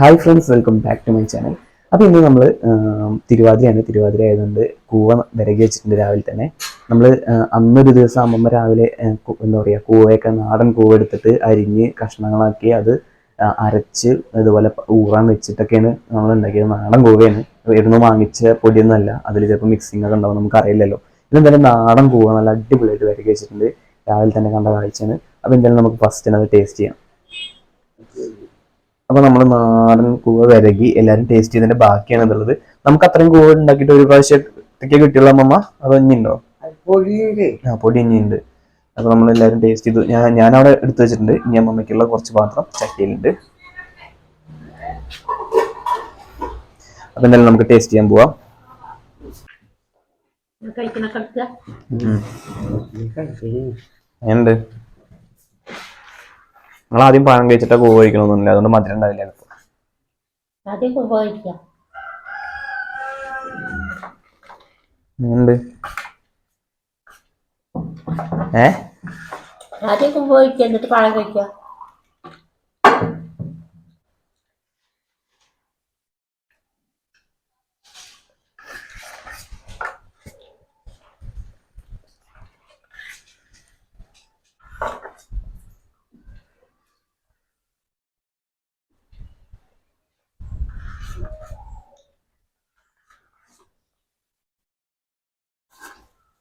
Hi friends welcome back to my channel അപ്പോൾ ഇന്ന് നമ്മൾ തിരുവാതിരയാണ്. തിരുവാതിര ആയതുകൊണ്ട് കൂവ വിരകി വെച്ചിട്ടുണ്ട് രാവിലെ തന്നെ. നമ്മൾ അന്നൊരു ദിവസം അമ്മമ്മ രാവിലെ എന്താ പറയുക കൂവയൊക്കെ നാടൻ കൂവ എടുത്തിട്ട് അരിഞ്ഞ് കഷ്ണങ്ങളാക്കി അത് അരച്ച് ഇതുപോലെ ഊറാൻ വെച്ചിട്ടൊക്കെയാണ് നമ്മൾ ഉണ്ടാക്കിയത്. നാടൻ കൂവയാണ്. എവിടുന്ന് വാങ്ങിച്ച പൊടിയൊന്നുമല്ല. അതിൽ ചിലപ്പോൾ മിക്സിംഗ് ഒക്കെ ഉണ്ടാവും നമുക്ക് അറിയില്ലല്ലോ ഇതെന്തായാലും നാടൻ കൂവ നല്ല അടിപൊളിയായിട്ട് വിരകി വെച്ചിട്ടുണ്ട്. രാവിലെ തന്നെ കണ്ട കാഴ്ചയാണ്. അപ്പോൾ എന്തായാലും നമുക്ക് ഫസ്റ്റ് അത് ടേസ്റ്റ് ചെയ്യാം. അപ്പൊ നമ്മൾ നാടൻ കൂവ വിരകി എല്ലാരും ടേസ്റ്റ് ചെയ്തതിന്റെ ബാക്കിയാണ് ഇതുള്ളത്. നമുക്ക് അത്രയും കൂവ ഉണ്ടാക്കിയിട്ട് ഒരു പ്രാവശ്യത്തേക്ക് കിട്ടിയുള്ള അമ്മമ്മ അത് ഇനിയുണ്ടോ പൊടിയുണ്ട് ആ പൊടി ഇഞ്ഞിണ്ട് അപ്പൊ നമ്മൾ എല്ലാവരും ടേസ്റ്റ് ചെയ്തു. ഞാൻ ഞാൻ അവിടെ എടുത്തു വെച്ചിട്ടുണ്ട്. ഇനി അമ്മമ്മയ്ക്കുള്ള കുറച്ച് പാത്രം ചട്ടിയിലുണ്ട്. അപ്പൊ എന്തായാലും നമുക്ക് ടേസ്റ്റ് ചെയ്യാൻ പോവാം. കഴിക്കണ? നമ്മൾ ആദ്യം പഴം കഴിച്ചിട്ട് കൂവ് കഴിക്കണമെന്നില്ല അതുകൊണ്ട് മധുരം ഉണ്ടാവില്ല ആദ്യം കൂവ് എങ്ങനെയുണ്ട് ഏ? ആദ്യം കുമ്പഴിക്കുക എന്നിട്ട് പഴം കഴിക്കുക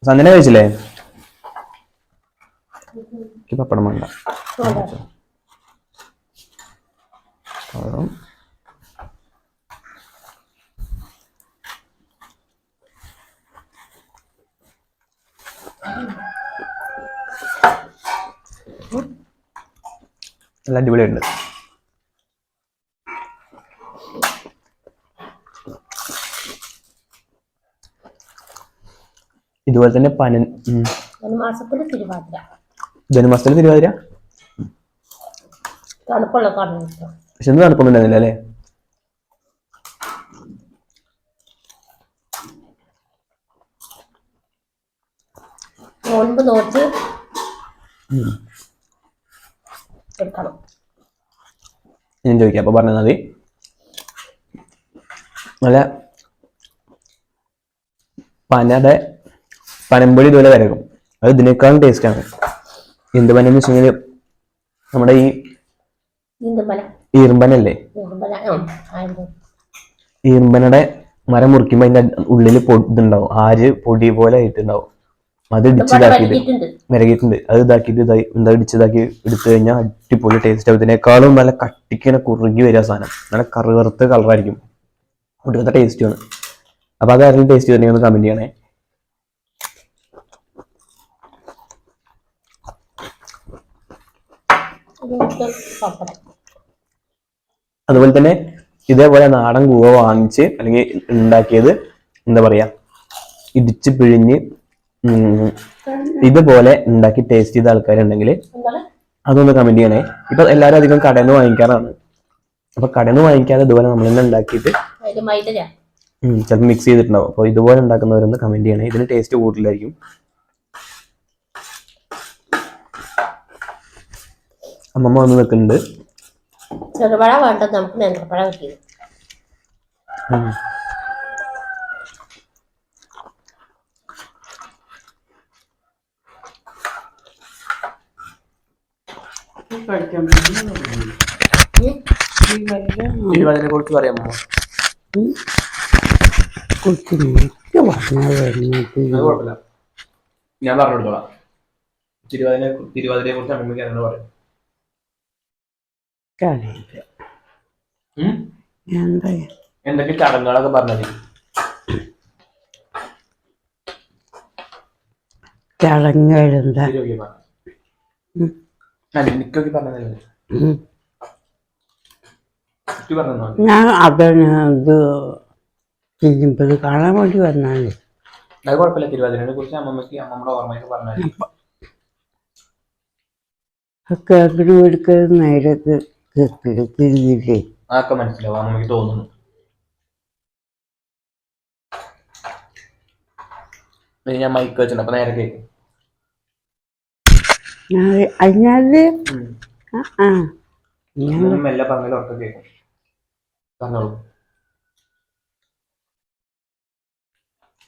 സന്ധ്യ കഴിച്ചില്ലേ? പപ്പടം വേണ്ട. നല്ല അടിപൊളിയുണ്ട് ഇതുപോലെ തന്നെ പന ധനുമാസത്തിലെ തിരുവാതിര. തിരുവാതിര? തണുപ്പുള്ള പക്ഷെ ഒന്നും നടക്കുന്നുണ്ടായിരുന്നില്ല അല്ലേ? നോൻപ് നോറ്റ് എടുക്കണം. ഞാൻ ചോദിക്കാം അപ്പൊ പറഞ്ഞാൽ മതി. നല്ല പനയുടെ പനമ്പൊടി ഇതുപോലെ വരക്കും അത് ഇതിനേക്കാളും ടേസ്റ്റ് ആണ്. എന്ത് പനെന്ന് വെച്ച് കഴിഞ്ഞാൽ നമ്മുടെ ഈ ഈർമ്പനല്ലേ? ഈർമ്പനയുടെ മരം മുറിക്കുമ്പോൾ അതിന്റെ ഉള്ളിൽ ഇതുണ്ടാവും. ആര് പൊടി പോലെ ആയിട്ടുണ്ടാവും. അത് ഇടിച്ചിതാക്കിയിട്ട് വിരകിയിട്ടുണ്ട്. അത് ഇതാക്കിയിട്ട് ഇതായി എന്താ ഇടിച്ചതാക്കി എടുത്തു കഴിഞ്ഞാൽ അടിപൊളി ടേസ്റ്റ് ആവും. ഇതിനേക്കാളും നല്ല കട്ടിക്കിനെ കുറുകി വരിക സാധനം. നല്ല കറുകറുത്ത കളറായിരിക്കും ഒടുക്കത്തെ ടേസ്റ്റുമാണ് അപ്പൊ അത് ആരെങ്കിലും ടേസ്റ്റ് തന്നെയാണ് കമന്റ് ചെയ്യണേ ഇതിട്ട് പപ്പടം അതുപോലെ തന്നെ ഇതേപോലെ നാടൻ കൂവ വാങ്ങിച്ച് അല്ലെങ്കിൽ ഉണ്ടാക്കിയത് എന്താ പറയാ ഇടിച്ച് പിഴിഞ്ഞ് ഇതുപോലെ ഉണ്ടാക്കി ടേസ്റ്റ് ചെയ്ത ആൾക്കാരുണ്ടെങ്കിൽ അതൊന്ന് കമന്റ് ചെയ്യണേ. ഇപ്പൊ എല്ലാവരും അധികം കടയിൽ നിന്ന് വാങ്ങിക്കാറാണ്. അപ്പൊ കടയിൽ നിന്ന് വാങ്ങിക്കാതെ ഇതുപോലെ നമ്മൾ തന്നെ ഉണ്ടാക്കിയിട്ട് ചിലപ്പോൾ മിക്സ് ചെയ്തിട്ടുണ്ടാവും. അപ്പോൾ ഇതുപോലെ ഉണ്ടാക്കുന്നവരൊന്ന് കമന്റ് ചെയ്യണേ. ഇതിന് ടേസ്റ്റ് കൂടുതലായിരിക്കും. അമ്മമ്മ വന്ന് നിൽക്കുന്നുണ്ട്. ചെറുപഴ വേണ്ടത് നമുക്ക് നേന്ത്രപ്പഴം കിട്ടിയത് ഉം. തിരുവാതിരയെ കുറിച്ച് പറയാമോ? ഞാൻ പറഞ്ഞു തിരുവാതിരെ തിരുവാതിര തിരുവാതിരയെ കുറിച്ച് അമ്മയ്ക്ക് അങ്ങനെ പറയാം. എന്തൊക്കെ ചടങ്ങുകളൊക്കെ പറഞ്ഞത്? പറഞ്ഞു ഞാൻ അതിന് ഇത് തിരുമ്പത് കാണാൻ വേണ്ടി വന്നാണ് അത് കുഴപ്പമില്ല തിരുവാതിരനെ കുറിച്ച് അമ്മമ്മക്ക് അമ്മമ്മയുടെ ഓർമ്മയൊക്കെ എടുക്കുന്നത് നേരെ അതൊക്കെ മനസ്സിലാവും അമ്മയ്ക്ക് തോന്നുന്നു. പിന്നെ ഞാൻ മൈക്ക് വെച്ചിട്ടുണ്ട് അപ്പൊ നേരെ കേൾക്കും അതിനാല് ആ ആ. ഞാൻ മെല്ലെ പറഞ്ഞാലും ഉറക്കെ കേൾക്കും പറഞ്ഞോളൂ.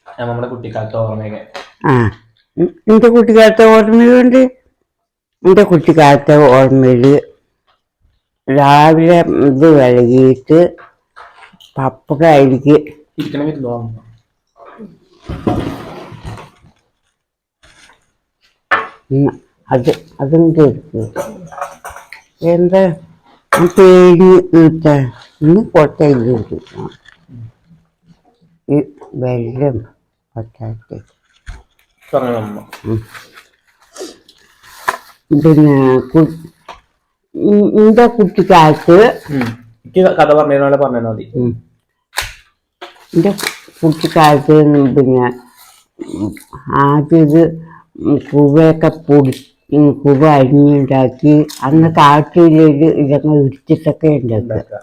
നമ്മുടെ കുട്ടിക്കാലത്തെ ഓർമ്മയൊക്കെ. ആ. ഉം, കുട്ടിക്കാലത്തെ ഓർമ്മയുണ്ട്? എന്റെ കുട്ടിക്കാലത്തെ ഓർമ്മയിൽ രാവിലെ ഇത് കഴുകിയിട്ട് തോന്നുന്നു ഉം, അത് അതും തീർക്കും എന്താ? പേടി ഇന്ന് കൊട്ടയിൽ ഈ വെള്ളം അമ്മ. പിന്നെ എന്റെ കുട്ടിക്കാലത്ത്. എനിക്ക് കഥ പറഞ്ഞതിനാലെ പറഞ്ഞാൽ മതി. എന്റെ കുട്ടിക്കാലത്ത് പിന്നെ ആദ്യം ഇത് കുവയൊക്കെ പൊടി കുവ അരിഞ്ഞുണ്ടാക്കി അന്ന് കാട്ടിൽ ഇതൊക്കെ ഇടിച്ചിട്ടൊക്കെ ഉണ്ടാക്കുക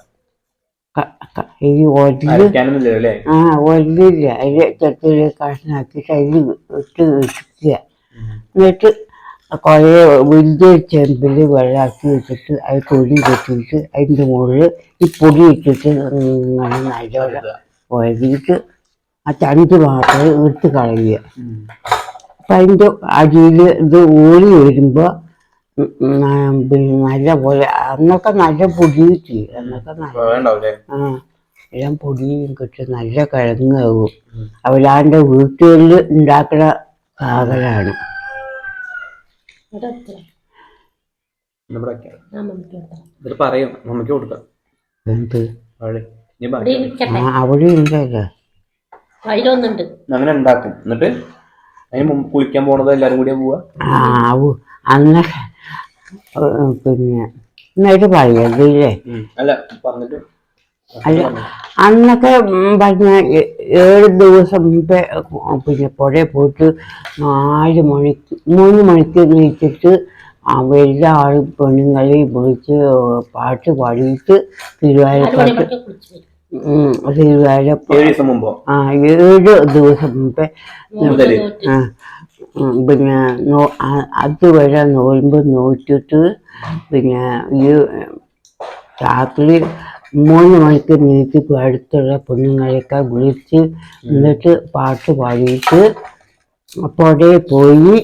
ഈ ഒരൽ അരയ്ക്കാനൊന്നുമില്ലല്ലോ ആ ഒരലില്ല അതിൽ ചെട്ടിൽ കഷ്ണാക്കി അതിൽ ഇട്ട് ഇടിക്കുക എന്നിട്ട് കുറേ വലിയ ചെമ്പിൽ വെള്ളമാക്കി വെച്ചിട്ട് അത് തൊലി വെച്ചിട്ട് അതിന്റെ മുകളിൽ ഈ പൊടി ഇട്ടിട്ട് ഇങ്ങനെ നല്ലോണം ഒഴുകിയിട്ട് ആ ചണ്ട് മാത്രം എടുത്ത് കളയുക. അപ്പം അതിന്റെ അടിയിൽ ഇത് ഊരി വരുമ്പോൾ പിന്നെ നല്ല പോലെ അന്നൊക്കെ നല്ല പൊടി കിട്ടി. അന്നൊക്കെ നല്ല ആ എല്ലാം പൊടിയും കിട്ടും. നല്ല കിഴങ്ങാവും. അവരാന്റെ വീട്ടുകളിൽ ഉണ്ടാക്കുന്ന കാകലാണ് ഇവിടെ വെക്കാം ആ മമ്മിക്ക്. എന്നിട്ട് പറയും മമ്മയ്ക്ക് കൊടുക്കാം. എന്ത്? അവിടെ ഇനി ഇവിടെ ബാക്കി ആ അവിടെ ഉണ്ടല്ലോ അതിലൊന്നുണ്ട് അങ്ങനെ ഉണ്ടാക്കും. എന്നിട്ട് അതിന് മുമ്പ് കുളിക്കാൻ പോണത് എല്ലാരും കൂടിയാ പോവാ? ആ ആവു. അന്നൊക്കെ ഏ, പിന്നെ എന്നിട്ട് ഉം. അല്ല പറഞ്ഞിട്ട് അല്ല അന്നൊക്കെ ഉം പറഞ്ഞ ഏ- ഏഴ് ദിവസം മുമ്പേ പിന്നെ പുഴയിൽ പോയിട്ട് നാല് മണിക്ക് മൂന്ന് മണിക്ക് നീച്ചിട്ട് എല്ലാ ആളും പെണ്ണുങ്ങളെ വിളിച്ച് പാട്ട് പാടിയിട്ട് തിരുവാതിരപ്പാട്ട് മണിയൊക്കെ കുളിച്ച് വരും. ഉം, തിരുവാതിര ഏഴ് ദിവസം മുമ്പോ? ആ ഏഴ് ദിവസം മുമ്പേ പിന്നെ നോ അതുവരെ നോയമ്പ് നോറ്റിട്ട് പിന്നെ ഈ രാത്രി മൂന്ന് മണിക്ക് നീട്ടി അടുത്തുള്ള പെണ്ണുങ്ങളെയൊക്കെ വിളിച്ച് എന്നിട്ട് പാട്ട് പാടിയിട്ട് പുഴയിൽ പോയി.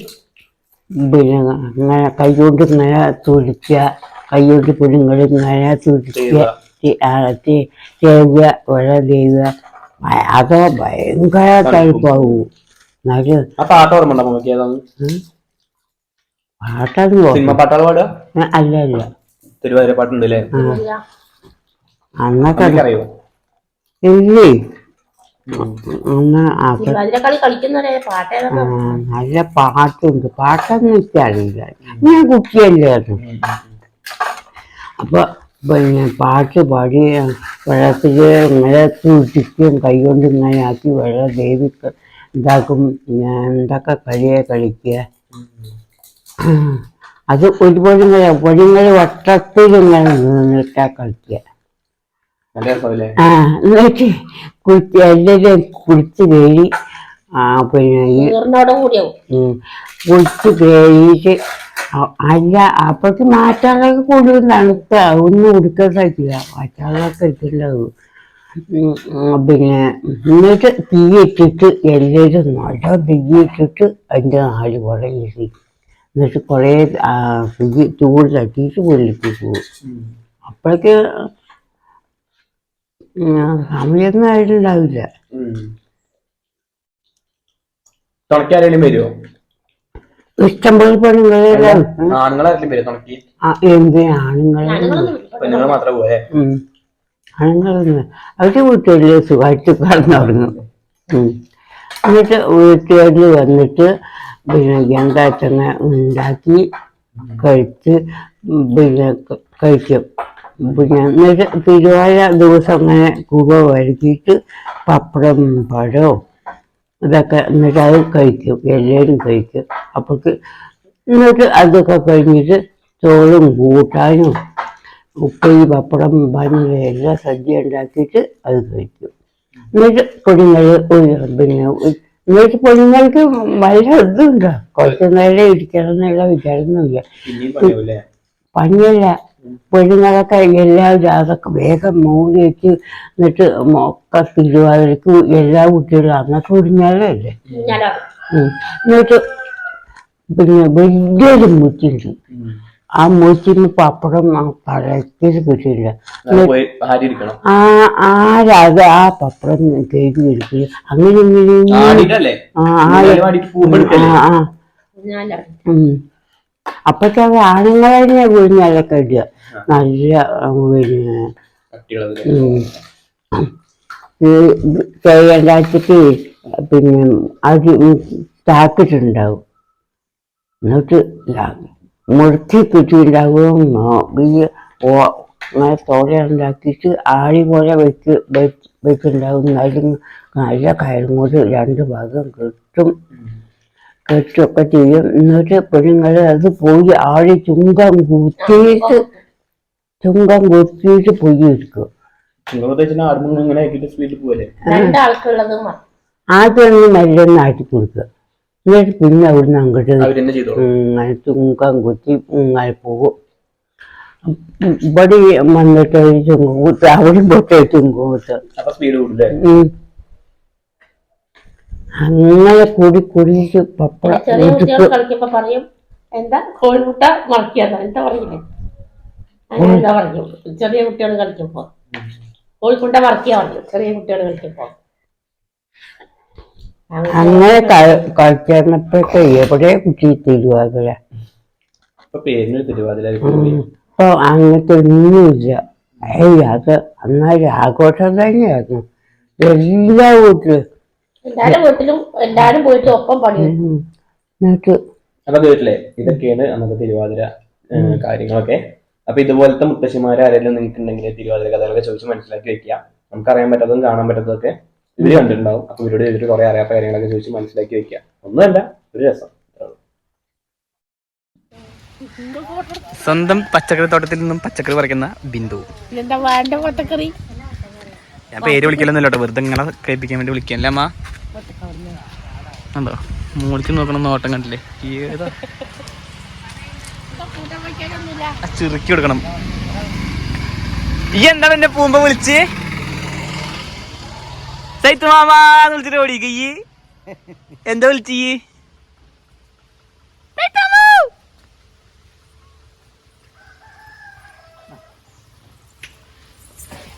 പിന്നെ ഇങ്ങനെ കൈകൊണ്ട് ഇങ്ങനെ തുടിക്കുക കൈകൊണ്ട് പെണ്ണുങ്ങൾ ഇങ്ങനെ തുടിക്കുക ചെയ്യുക. വെള്ളം ചെയ്യുക അത് ഭയങ്കര തണുപ്പാവും. എന്നാലും പാട്ടാണ് അല്ല അല്ല. തിരുവാതിര പാട്ടുണ്ട്. അന്നൊക്കെ അറിയോ ഇല്ലേ? നല്ല പാട്ടുണ്ട്. പാട്ടൊന്നും എനിക്കറിയില്ല. ഞാൻ കുട്ടിയല്ലായിരുന്നു അപ്പൊ പിന്നെ പാട്ട് പാടി വെള്ളത്തിൽ ഇങ്ങനെ തുടിക്കും കൈകൊണ്ട് ഇങ്ങനെ ആക്കി വെള്ളം ദേവി ഇതാക്കും. ഞാൻ എന്തൊക്കെ കളിയെ കളിക്കുക? അത് ഒരുപാട് ഇങ്ങനെ ഒരുപാട് വട്ടത്തിൽ ഇങ്ങനെ നിന്നിട്ടാ കളിക്കുക. ആ എന്നിട്ട് കുളിച്ച് എല്ലാവരും കുളിച്ച് കയറി ആ പിന്നെ ഈ. കുളിച്ച് കയറിയിട്ട് അല്ല അപ്പോഴത്തെ മാറ്റാളൊക്കെ കൂടുതൽ തണുത്ത ഒന്നും കൊടുക്കാൻ സാധിക്കില്ല. മാറ്റാളൊക്കെ ഇട്ടുണ്ടാവും പിന്നെ എന്നിട്ട് തീ ഇട്ടിട്ട് എല്ലാവരും നല്ല തീ ഇട്ടിട്ട് അതിന്റെ നാല് കുറെ ഇരി എന്നിട്ട് കുറേ തീ ചൂട് തട്ടിയിട്ട് പോകും. അപ്പോഴേക്ക് ഉം, സമയമൊന്നും ആയിട്ടുണ്ടാവില്ല. തുണക്കാരെങ്കിലും വരുമോ ഇഷ്ടംപോലെ പെണ്ണുങ്ങളെല്ലാം. ആണുങ്ങളാരെങ്കിലും വരും തുണക്കി എന്ത് ആണുങ്ങളെ? ഞങ്ങളൊന്നും പെണ്ണുങ്ങൾ മാത്രമേ. ആണുങ്ങളൊന്നും അവരുടെ വീട്ടുകളിൽ സുഖമായിട്ട് കിടന്നുറങ്ങും. എന്നിട്ട് വീട്ടുകാരിൽ വന്നിട്ട് പിന്നെ എന്താച്ചങ്ങ ഉണ്ടാക്കി കഴിച്ച് പിന്നെ കഴിക്കും. പിന്നെ എന്നിട്ട് തിരുവാതിര ദിവസം അങ്ങനെ കുക വരുത്തിയിട്ട് പപ്പടം പഴവും ഇതൊക്കെ എന്നിട്ട് അത് കഴിക്കും എല്ലാവരും കഴിക്കും. അപ്പോൾക്ക് എന്നിട്ട് അതൊക്കെ കഴിഞ്ഞിട്ട് ചോറും കൂട്ടാനും ഉപ്പയും പപ്പടം പഞ്ഞിൽ എല്ലാം സദ്യ ഉണ്ടാക്കിയിട്ട് അത് കഴിക്കും. എന്നിട്ട് പൊടിങ്ങൾ പിന്നെ എന്നിട്ട് പൊടിങ്ങൾക്ക് വല്ല ഇതുണ്ടോ? കുറച്ച് നേരം ഇരിക്കണം എന്നുള്ള വിചാരമൊന്നുമില്ല. പിന്നെയും പണിയാവൂലേ എല്ലാ എല്ലാവരും അതൊക്കെ വേഗം മൂടി വെച്ച് എന്നിട്ട് ഒക്കെ തിരുവാതിരക്ക് എല്ലാ കുട്ടികളും അന്നൊക്കെ ഒടിഞ്ഞാലല്ലേ. എന്നിട്ട് പിന്നെ വലിയൊരു മുറ്റുണ്ട് ആ മുറ്റിന് പപ്പടം പഴയത്തിൽ ഇരിക്കണം ആ ആരത് ആ പപ്പടം കേക്ക് എടുക്കുക. അങ്ങനെ ഇങ്ങനെ ആ ആ അത് ആണുങ്ങൾ തന്നെ വിഴിഞ്ഞാലൊക്കെ ഇടുക നല്ല പിന്നെ തേങ്ങാച്ചിട്ട് പിന്നെ അത് താക്കിട്ടുണ്ടാവും എന്നിട്ട് മുറുക്കി കിട്ടിയിട്ടുണ്ടാവും അങ്ങനെ തോര ഉണ്ടാക്കിയിട്ട് ആളി പോലെ വെച്ച് വെച്ച് വെച്ചിട്ടുണ്ടാവും. നല്ല നല്ല കയറും കൊണ്ട് രണ്ട് ഭാഗം കെട്ടും. കെട്ടുമൊക്കെ ചെയ്യും. എന്നിട്ട് പെണ്ണുങ്ങളെ അത് പോയി ആഴി ചുങ്കം കുത്തിയിട്ട് ചുങ്കം കുത്തിയിട്ട് പൊയ്യി എടുക്കും. ആദ്യമൊന്നും ഒന്ന് ആട്ടി കൊടുക്കുക. എന്നിട്ട് പിന്നെ അവിടുന്ന് അങ്ങോട്ട് ചുങ്കം കുത്തി ഇങ്ങനെ പോകും. ഇവിടെ വന്നിട്ട് ചുങ്കം കുത്തി അവിടെ പോയിട്ട് ചുങ്കം കുത്തുക അപ്പൊ സ്പീഡ് കൂടില്ലേ ഉം. അങ്ങനെ കൂടി കുടിച്ച് പപ്പടം ചെറിയ കുട്ടികൾ കളിക്കുമ്പോ പറയും എന്താ കോഴിമുട്ട മറക്കിയതാ എന്താ പറയില്ലേ അങ്ങനെ എന്താ പറയും ചെറിയ കുട്ടികൾ കളിക്കുമ്പോ. കോഴിമുട്ട മറക്കിയ പറയും ചെറിയ കുട്ടികൾ കളിക്കുമ്പോ. അങ്ങനെ കളിച്ചപ്പോഴൊക്കെ എവിടെ കുട്ടി തിരുവാതിര? ഇപ്പൊ അങ്ങനത്തെ ഒന്നുമില്ല. ഏയ് അത് അന്നൊരു ആഘോഷം തന്നെയായിരുന്നു. എല്ലാ വീട്ടിലും എല്ലാരും വീട്ടിലും എല്ലാരും പോയിട്ട് ഒപ്പം അപ്പൊ ഇതൊക്കെയാണ് അന്നത്തെ തിരുവാതിര ഏഹ്, കാര്യങ്ങളൊക്കെ. അപ്പൊ ഇതുപോലത്തെ മുത്തശ്ശിമാരെ ആരെങ്കിലും നിങ്ങൾക്ക് ഉണ്ടെങ്കിൽ തിരുവാതിര കഥകളൊക്കെ ചോദിച്ച് മനസ്സിലാക്കി വെക്കുക. നമുക്ക് അറിയാൻ പറ്റാത്തതും കാണാൻ പറ്റാത്തതൊക്കെ ഇവർ കണ്ടിട്ടുണ്ടാവും. അപ്പൊ ഇവരോട് ഇവർ കുറെ അറിയാത്ത കാര്യങ്ങളൊക്കെ ചോദിച്ച് മനസ്സിലാക്കി വെക്കുക. ഒന്നുമല്ല ഒരു രസം. സ്വന്തം പച്ചക്കറി തോട്ടത്തിൽ നിന്നും പച്ചക്കറി പറിക്കുന്ന ബിന്ദു. എന്താ വേണ്ട പച്ചക്കറി? ഞാൻ പേര് വിളിക്കലൊന്നുമില്ല വെറുതെ ഇങ്ങനെ കേൾപ്പിക്കാൻ വേണ്ടി വിളിക്കാനല്ലേ അമ്മ? ഉണ്ടോ? മൂളിക്ക് നോക്കണം നോട്ടം കണ്ടില്ലേ? ഏതാ? ചിറുക്കി കൊടുക്കണം ഈ എന്താണ് എന്നെ പൂമ്പ വിളിച്ച്? സൈത്ത് മാമാ വിളിച്ചിട്ട് ഓടിക്ക ഈ. എന്താ വിളിച്ച് ഈ?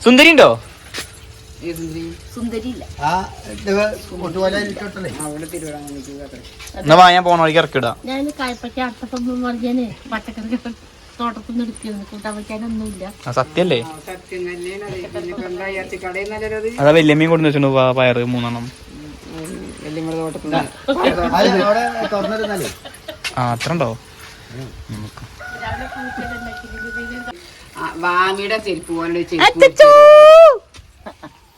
സുന്ദരി ഉണ്ടോ എന്നാ വാ ഞാൻ പോണ വഴിക്ക് ഇറക്കിടാ. ഞാൻ പച്ചക്കറി തോട്ടത്തിൽ നിന്ന് കൂട്ടാൻ സത്യല്ലേ? അതാ. വല്യമ്മയും കൊണ്ടു വെച്ചിട്ടുണ്ട് വാ പയറ് മൂന്നെണ്ണം. ആ അത്ര ഉണ്ടോ വാമിയുടെ ചെരുപ്പ് പോലെ ചെരുപ്പ്.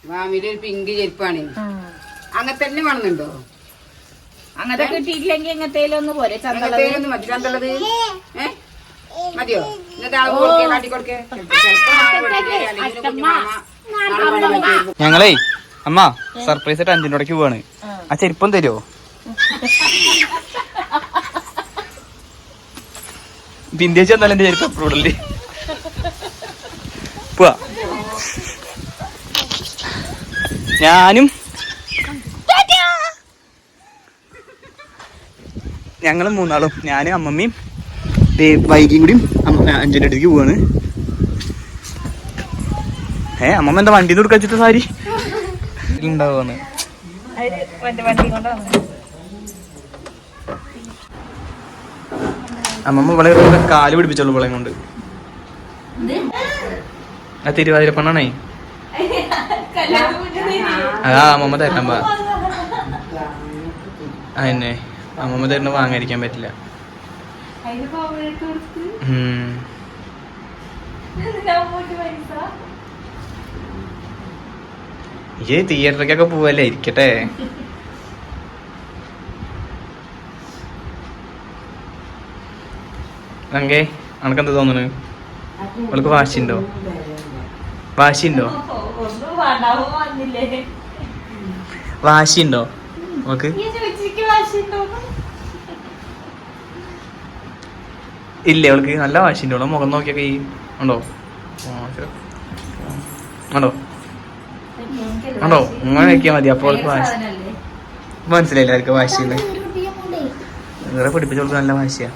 വാമിയുടെ ഒരു പിങ്ക് ചെരുപ്പാണ്. അങ്ങനെ തന്നെ വേണമെന്നുണ്ടോ? അങ്ങനത്തെ കിട്ടിയിട്ടില്ലെങ്കിൽ എങ്ങനത്തേലും പോരെ അങ്ങനത്തെ മതി ചന്തള്ളത് ഏ. മതിയോ. ഞങ്ങളേ അമ്മ സർപ്രൈസ് ആയിട്ട് അഞ്ചിന്റെ ഇടയ്ക്ക് പോവാണ്. ആ. ചെരുപ്പം തരുമോ ബിന്ദേച്ച് ചെന്നാലും എന്റെ ചെരുപ്പ് അപ്രൂവല്ലേ പോവാ. ഞാനും ഞങ്ങളും മൂന്നാളും ഞാനും അമ്മമ്മയും ദേ വൈകിയും കൂടിയും അഞ്ചന്റെ അടുത്തേക്ക് പോവാണ്. ഏ അമ്മമ്മ എന്താ വണ്ടി കൊടുക്കാൻ വെച്ചിട്ട് സാരി? കൊണ്ടാണ് അമ്മമ്മ ഇവിടെ കാൽ പിടിപ്പിച്ചോളൂ വിളയം കൊണ്ട്. ആ തിരുവാതിര പെണ്ണാണേ അതാ അമ്മമ്മ തരാൻ പാ അതന്നെ അമ്മമ്മ തരുന്ന വാങ്ങാതിരിക്കാൻ പറ്റില്ല. ഈ തിയേറ്ററിലേക്കൊക്കെ പോവല്ലേ? ഇരിക്കട്ടെ. അങ്കേ അനക്കെന്താ തോന്നുന്നു അവൾക്ക് വാശിണ്ടോ വാശിയുണ്ടോ? വാശിയുണ്ടോ? നമുക്ക്? ഇല്ലേ അവൾക്ക് നല്ല വാശിണ്ടോ അവളെ മുഖം നോക്കിയൊക്കെ ഈ ഉണ്ടോ? ഉണ്ടോ? ഉണ്ടോ? ഇങ്ങനെ വെക്കിയാൽ മതി. അപ്പോൾ അവൾക്ക് വാശി മനസ്സിലായില്ല അവർക്ക് വാശിയുണ്ട്. വേറെ പഠിപ്പിച്ചവൾക്ക് നല്ല വാശിയാ.